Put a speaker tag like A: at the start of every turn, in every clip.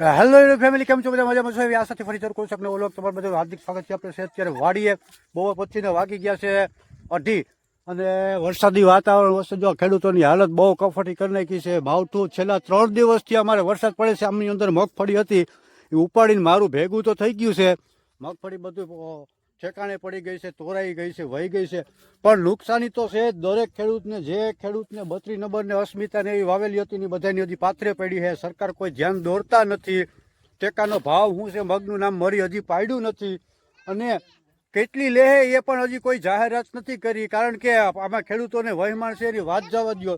A: Hello hello family કેમ છો બધા? મજામાં છો? એવી આશાથી ફરી કરું છું આપણે ઓલો તમારું બધું હાર્દિક સ્વાગત છે. આપણે છે અત્યારે વાડીએ. બહુ પછીને વાગી ગયા છે અઢી. અને વરસાદી વાતાવરણ વસ્તુ જો ખેડૂતોની હાલત બહુ કફટી કરી નાખી છે. ભાવઠું છેલ્લા ત્રણ દિવસથી અમારે વરસાદ પડે છે. આમની અંદર મગફળી હતી. એ ઉપાડીને મારું ભેગું તો થઈ ગયું છે. મગફળી બધું ઠેકાણે પડી ગઈ છે, તોરાઈ ગઈ છે, વહી ગઈ છે. પણ નુકસાની તો છે. દરેક ખેડૂતને, જે ખેડૂતને બત્રી નંબરને અસ્મિતાને એવી વાવેલી હતી ને બધાની હજી પાથરે પડી છે. સરકાર કોઈ ધ્યાન દોરતા નથી. ટેકાનો ભાવ શું છે, મગનું નામ મરી હજી પાડ્યું નથી. અને કેટલી લે એ પણ હજી કોઈ જાહેરાત નથી કરી. કારણ કે આમાં ખેડૂતોને વહેમાણ છે એની વાત જવા દો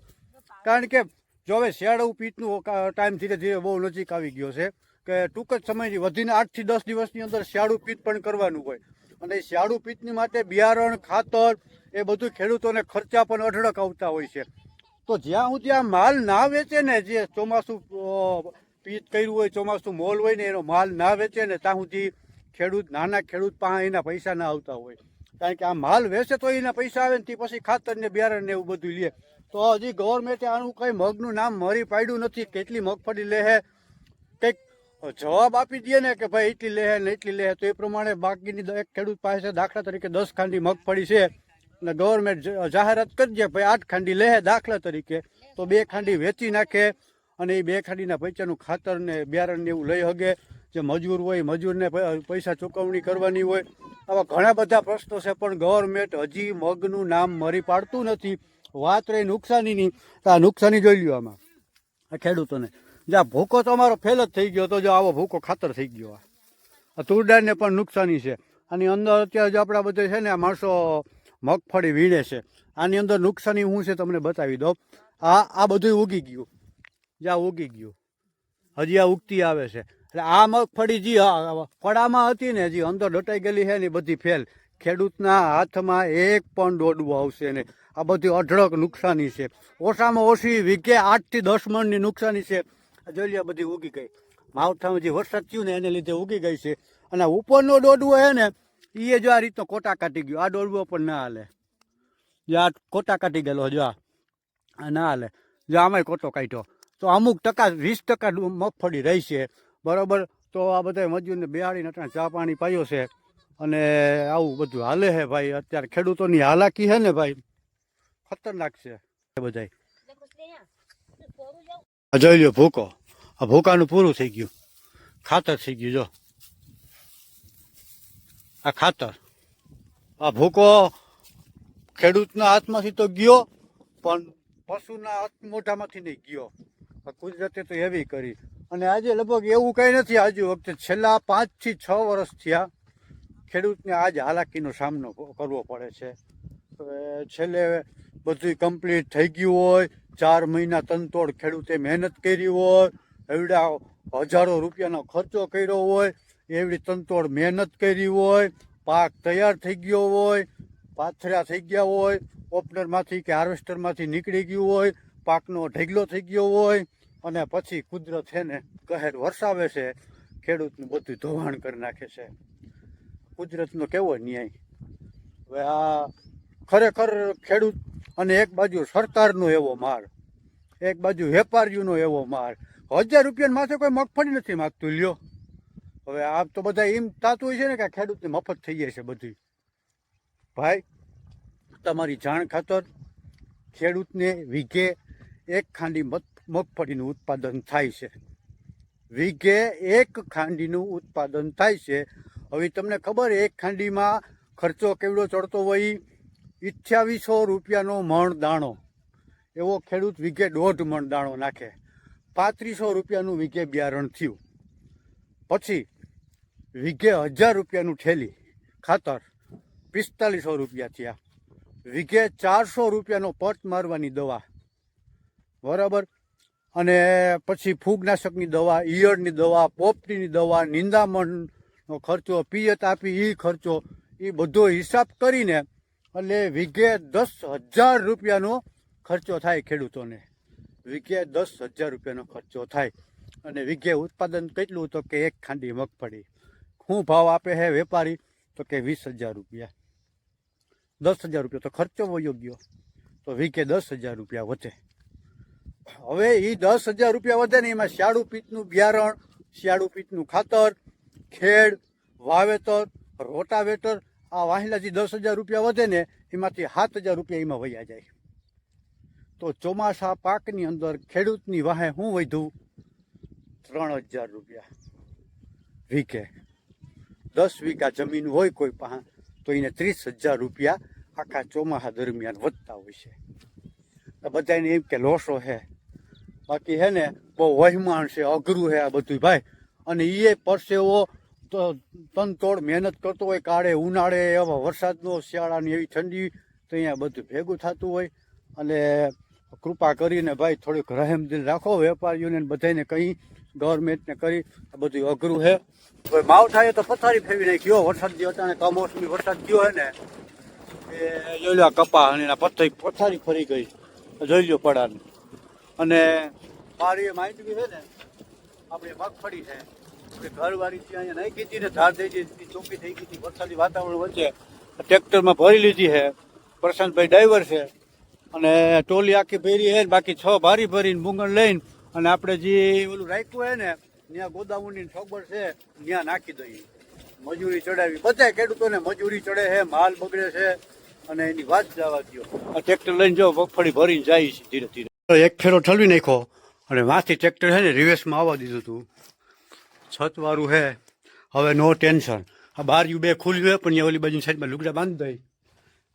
A: કારણ કે જો હવે શિયાળુ પીટનું ટાઈમ ધીરે ધીરે બહુ નજીક આવી ગયો છે કે ટૂંક જ સમયની વધીને આઠથી દસ દિવસની અંદર શિયાળુ પીત પણ કરવાનું હોય. અને શિયાળુ પીતની માટે બિયારણ, ખાતર, એ બધું ખેડૂતોને ખર્ચા પણ અઢળક આવતા હોય છે. તો જ્યાં સુધી આ માલ ના વેચે ને જે ચોમાસું પીત કર્યું હોય, ચોમાસું મોલ હોય ને એનો માલ ના વેચે ને ત્યાં સુધી ખેડૂત, નાના ખેડૂત પાસે એના પૈસા ના આવતા હોય. કારણ કે આ માલ વેચે તો એના પૈસા આવે ને તે પછી ખાતર ને બિયારણ ને એવું બધું લે. તો હજી ગવર્મેન્ટે આનું કઈ મગનું નામ મરી પાડ્યું નથી. કેટલી મગફળી લે હે? જવાબ આપી દે ને કે ભાઈ એટલી લે ને એટલી લે તો એ પ્રમાણે બાકીની દરેક ખેડૂત પાસે દાખલા તરીકે દસ ખાંડી મગફળી છે અને ગવર્મેન્ટ જાહેરાત કરી દે ભાઈ આઠ ખાંડી લે દાખલા તરીકે, તો બે ખાંડી વેચી નાખે અને એ બે ખાંડીના પૈસાનું ખાતર ને બિયારણ એવું લઈ હગે. જે મજૂર હોય મજૂરને પૈસા ચૂકવણી કરવાની હોય. આવા ઘણા બધા પ્રશ્નો છે, પણ ગવર્મેન્ટ હજી મગનું નામ મરી પાડતું નથી. વાત રહી નુકસાનીની. તો આ નુકસાની જોઈ લ્યો આમાં, આ ખેડૂતોને. જ્યાં ભૂકો તો અમારો ફેલ જ થઈ ગયો તો જો આવો ભૂકો ખાતર થઈ ગયો આ. તુરડાને પણ નુકસાની છે. આની અંદર અત્યારે જો આપણા બધા છે ને આ માણસો મગફળી વીણે છે. આની અંદર નુકસાની શું છે તમને બતાવી દો આ આ બધું ઉગી ગયું. જ્યાં ઉગી ગયું. હજી આ ઉગતી આવે છે. એટલે આ મગફળી જે કડામાં હતી ને હજી અંદર દટાઈ ગયેલી છે ને બધી ફેલ ખેડૂતના હાથમાં એક પણ દોડવું આવશે ને આ બધી અઢળક નુકસાની છે. ઓછામાં ઓછી વીઘે આઠથી દસ મણની નુકસાની છે. જોઈ બધી ઉગી ગઈ. માવઠામાં જે વરસાદ થયું ને એને લીધે ઉગી ગઈ છે. અને ઉપરનો દોડવો હે ને એ જો આ રીતનો કોટા કાઢી ગયો. આ દોડવો પણ ના હાલે. જો આ કોટા કાઢી ગયેલો જો આ. ના હાલે. જો આમાંય કોટો કાઢ્યો. તો અમુક ટકા, વીસ ટકા મગફળી રહી છે. બરાબર? તો આ બધા મજૂરને બેહાડીને અત્યારે ચા પાણી પાયો છે. અને આવું બધું હાલે છે ભાઈ. અત્યારે ખેડૂતોની હાલાકી છે ને ભાઈ. ખતરનાક છે. બધાય. આ જોઈ લ્યો ભૂકો. આ ભૂકાનું પૂરું થઈ ગયું. ખાતર થઈ ગયું, જો. આ ખાતર. આ ભૂકો ખેડૂતના હાથમાંથી તો ગયો, પણ પશુના હાથ મોઢામાંથી નહીં ગયો. આ કુદરતે તો એવી કરી. અને આજે લગભગ એવું કંઈ નથી, આજુ વખતે છેલ્લા પાંચથી છ વર્ષ થયા ખેડૂતને આજ હાલાકીનો સામનો કરવો પડે છે. છેલ્લે બધું કમ્પ્લીટ થઈ ગયું હોય ચાર મહિના તનતોડ ખેડૂતે મહેનત કરી હોય, એવડા હજારો રૂપિયાનો ખર્ચો કર્યો હોય, એવડી તનતોડ મહેનત કરી હોય, પાક તૈયાર થઈ ગયો હોય પાથરા થઈ ગયા હોય, ઓપનરમાંથી કે હાર્વેસ્ટરમાંથી નીકળી ગયું હોય, પાકનો ઢગલો થઈ ગયો હોય, અને પછી કુદરત છે ને કહેર વરસાવે છે, ખેડૂતનું બધું ધોવાણ કરી નાખે છે. કુદરતનો કેવો ન્યાય? હવે આ ખરેખર ખેડૂત અને એક બાજુ સરકારનો એવો માર એક બાજુ વેપારીઓનો એવો માર હજાર રૂપિયાની માથે કોઈ મગફળી નથી માગતું, લ્યો. હવે આ તો બધા એમ તાતું હોય છે ને કે ખેડૂતને મફત થઈ જાય છે બધી ભાઈ, તમારી જાણ ખાતર ખેડૂતને વીઘે એક ખાંડી મગ- મગફળીનું ઉત્પાદન થાય છે. વીઘે એક ખાંડીનું ઉત્પાદન થાય છે. હવે તમને ખબર એક ખાંડીમાં ખર્ચો કેવડો ચડતો હોય? અઠ્યાવીસો રૂપિયાનો મણ દાણો એવો ખેડૂત વીઘે દોઢ મણ દાણો નાખે. પાંત્રીસો રૂપિયાનું વીઘે બિયારણ થયું. પછી વીઘે હજાર રૂપિયાનું ઠેલી, ખાતર, પિસ્તાલીસો રૂપિયા થયા. વીઘે ચારસો રૂપિયાનો પટ મારવાની દવા. બરાબર? અને પછી ફૂગનાશકની દવા, ઈયળની દવા, પોપટીની દવા, નિંદામણનો ખર્ચો, પિયત આપી એ ખર્ચો એ બધો હિસાબ કરીને એટલે વીઘે દસ હજાર રૂપિયાનો ખર્ચો થાય ખેડૂતોને. વીઘે દસ હજાર રૂપિયાનો ખર્ચો થાય. અને વીઘે ઉત્પાદન કેટલું? તો કે એક ખાંડી મગફળી. શું ભાવ આપે છે વેપારી? તો કે વીસ હજાર રૂપિયા. દસ હજાર રૂપિયા તો ખર્ચો વયો ગયો. તો વીઘે દસ હજાર રૂપિયા વધે. હવે એ દસ હજાર રૂપિયા વધે ને એમાં શાળુ પીતનું બિયારણ, શિયાળુ પીટનું ખાતર, ખેડ, વાવેતર, રોટાવેટર આ વાહિલાથી દસ હજાર રૂપિયા વધે ને એમાંથી સાત હજાર રૂપિયા એમાં વયા જાય. તો ચોમાસા પાકની અંદર ખેડૂતની વાહે હું વધ્યું ત્રણ હજાર રૂપિયા. વીઘે. દસ વીઘા જમીન હોય કોઈ પાસે, તો એને ત્રીસ હજાર રૂપિયા આખા ચોમાસા દરમિયાન વધતા હોય છે. બધાને એમ કે લોસો છે બાકી હે ને બહુ વહેમાણ છે, અઘરું છે આ બધું ભાઈ. અને એ પરસેવો તો તનતોડ મહેનત કરતો હોય, કાળે ઉનાળે એવા વરસાદનો શિયાળાની એવી ઠંડી, તો અહીંયા બધું ભેગું થતું હોય. અને કૃપા કરીને ભાઈ થોડીક રહેમ દિલ રાખો વેપારીઓને બધાને કહી ગવર્મેન્ટને કરી બધું અઘરું છે હવે માવઠાએ તો પથારી ફેરવી નાખ્યો વરસાદ જે અટાણે કમોસમી વરસાદ થયો હે ને, એ જોઈ લો કપા અને એના પથારી ફરી ગઈ. જોઈ લો પડાને. અને મારી માહિતી છે ને, આપણી મગફળી છે. ટ્રેક્ટરમાં ભરી લીધી છે. પ્રશાંતભાઈ ડ્રાઈવર છે. અને ટોલી આખી ભેરી છે, બાકી છ ભારી ભરીને મૂંગણ લઈને અને આપણે જે ઓલું રાખ્યું હોય ને, ત્યાં ગોદામોની સગવડ છે, ત્યાં નાખી દઈએ. મજૂરી ચડાવી. બધા ખેડૂતોને મજૂરી ચડે છે, માલ બગડે છે અને એની વાત જવા દો આ ટ્રેક્ટર લઈને જો મગફળી ભરીને જાય છે ધીરે ધીરે. એક ફેરો ઠલવી નાખ્યો. અને વાંથી ટ્રેક્ટર છે ને રિવેસમાં આવવા દીધું હતું. છતવાળું છે હવે નો ટેન્શન. આ બાર યુ બે ખુલ્યું હોય પણ ઓલી બાજુ સાઈડમાં લુગડા બાંધી દઈ.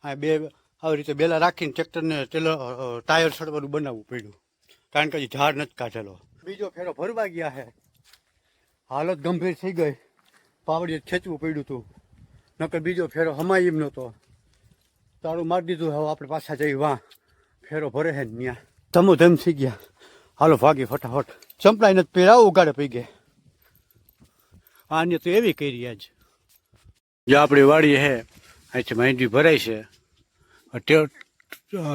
A: આ બે આવી રીતે બેલા રાખીને ટ્રેક્ટરને ટેલર ટાયર સડવાનું બનાવવું પડ્યું. કારણ કે ઝાડ નથી કાઢેલો. બીજો ફેરો ભરવા ગયા હે. હાલત ગંભીર થઈ ગઈ. પાવડીએ ખેંચવું પડ્યું હતું નકર બીજો ફેરો હમાય એમ નહોતો. તારું મારી દીધું હવે આપણે પાછા જઈ વાં ફેરો ભરે હે ત્યાં તમો ધમ થઈ ગયા. હાલો ભાગી ફટાફટ. ચંપલાઈ નથી પહેરાવ, ઉગાડે પી ગયા આને તો એવી કરી આજ. જે આપણી વાડી હે અહીંથી માહિતી ભરાય છે. ટે-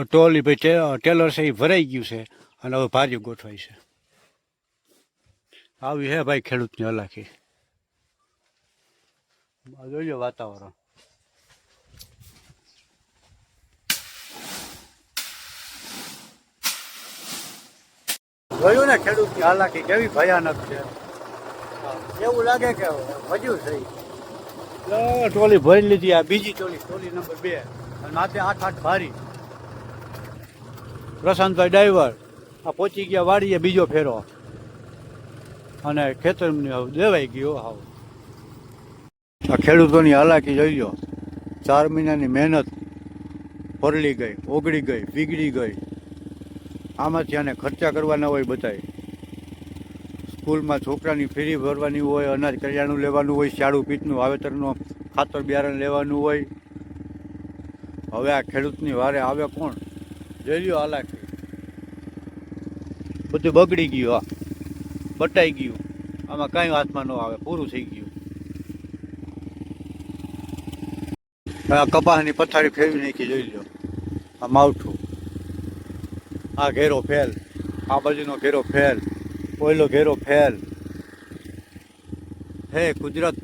A: ટોલી ભાઈ ટે- ટેલર છે, એ ભરાઈ ગયું છે અને હવે ભાર્યું ગોઠવાય છે. આવી હે ભાઈ ખેડૂતની હલાખી. આ જોઈ લો વાતાવરણ. જોયું ને ખેડૂતની હાલાકી કેવી ભયાનક છે. એવું લાગે કે હજુ થઈ. લો, ટોલી ભરી લીધી આ બીજી ટોલી ટોલી નંબર બે. અને માથે આઠ આઠ ભારી. પ્રશાંતભાઈ ડ્રાઈવર આ પહોંચી ગયા વાડીએ બીજો ફેરો. અને ખેતરની હવે દેવાઈ ગયો હાવ આ ખેડૂતોની હાલાકી જોઈ લો. ચાર મહિનાની મહેનત પરલી ગઈ ઓગળી ગઈ પીગળી ગઈ. આમાંથી આને ખર્ચા કરવાના હોય બધાય. સ્કૂલમાં છોકરાની ફેરી ભરવાની હોય, અનાજ કરિયાણું લેવાનું હોય, શાળું પીટનું વાવેતરનું ખાતર બિયારણ લેવાનું હોય. હવે આ ખેડૂતની વારે આવે કોણ? જોઈ લ્યો હાલાકી. બધું બગડી ગયું આ. બટાઈ ગયું. આમાં કાંઈ હાથમાં ન આવે, પૂરું થઈ ગયું. આ કપાસની પથારી ફેરવી નાખી, જોઈ લો. આ માવઠું. આ ઘેરો ફેલ. આ બાજુનો ઘેરો ફેલ. ઓયલો ઘેરો ફેલ હે કુદરત